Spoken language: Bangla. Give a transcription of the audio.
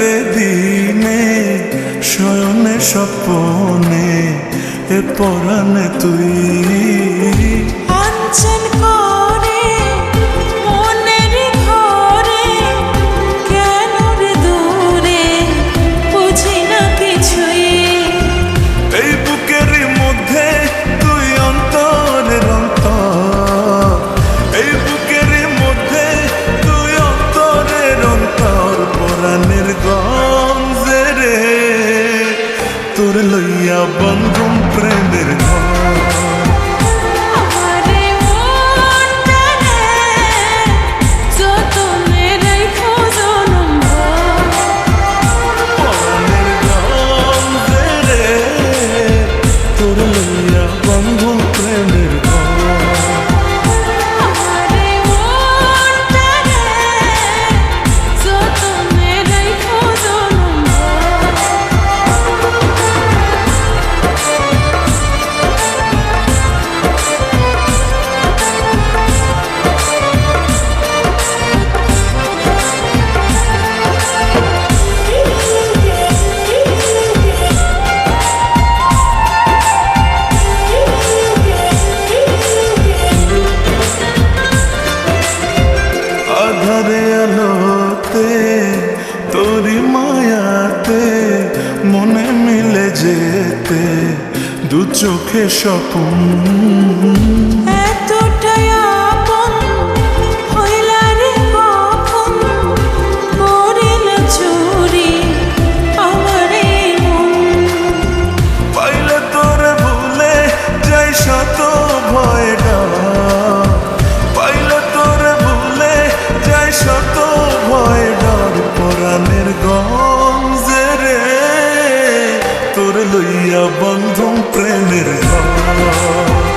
কাটবে দিনে শয়নে স্বপনে এ পরাণে তুই। চোখে স্বপ্ন লইয়া বন্ধু প্রেমের ঘর।